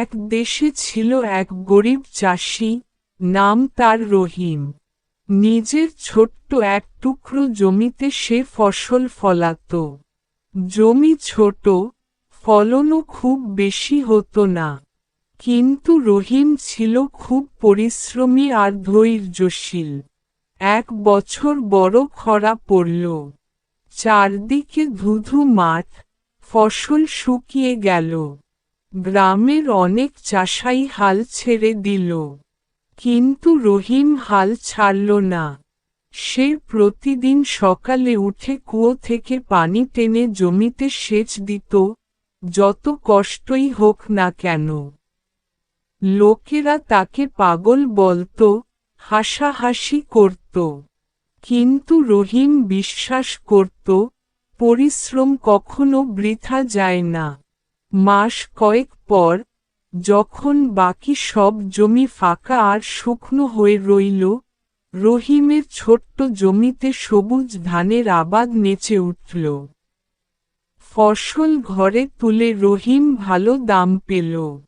এক দেশে ছিল এক গরিব চাষি, নাম তার রহিম। নিজের ছোট্ট এক টুকরো জমিতে সে ফসল ফলাত। জমি ছোট, ফলনও খুব বেশি হতো না। কিন্তু রহিম ছিল খুব পরিশ্রমী আর ধৈর্যশীল। এক বছর বড় খরা পড়ল। চারদিকে ধুধু মাঠ, ফসল শুকিয়ে গেল। গ্রামের অনেক চাষাই হাল ছেড়ে দিল। কিন্তু রহিম হাল ছাড়ল না। সে প্রতিদিন সকালে উঠে কুয়ো থেকে পানি টেনে জমিতে সেচ দিত, যত কষ্টই হোক না কেন। লোকেরা তাকে পাগল বলত, হাসাহাসি করত। কিন্তু রহিম বিশ্বাস করত, পরিশ্রম কখনো বৃথা যায় না। মাস কয়েক পর, যখন বাকি সব জমি ফাঁকা আর শুকনো হয়ে রইল রহিমের ছোট্ট জমিতে সবুজ ধানের আবাদ নেচে উঠল। ফসল ঘরে তুলে রহিম ভালো দাম পেল।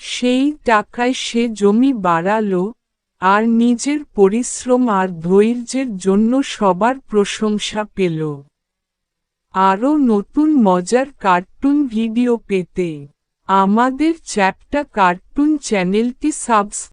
সেই টাকায় সে জমি বাড়াল, আর নিজের পরিশ্রম আর ধৈর্যের জন্য সবার প্রশংসা পেল। আরও নতুন মজার কার্টুন ভিডিও পেতে আমাদের চ্যাপটা কার্টুন চ্যানেলটি সাবস্ক্রাইব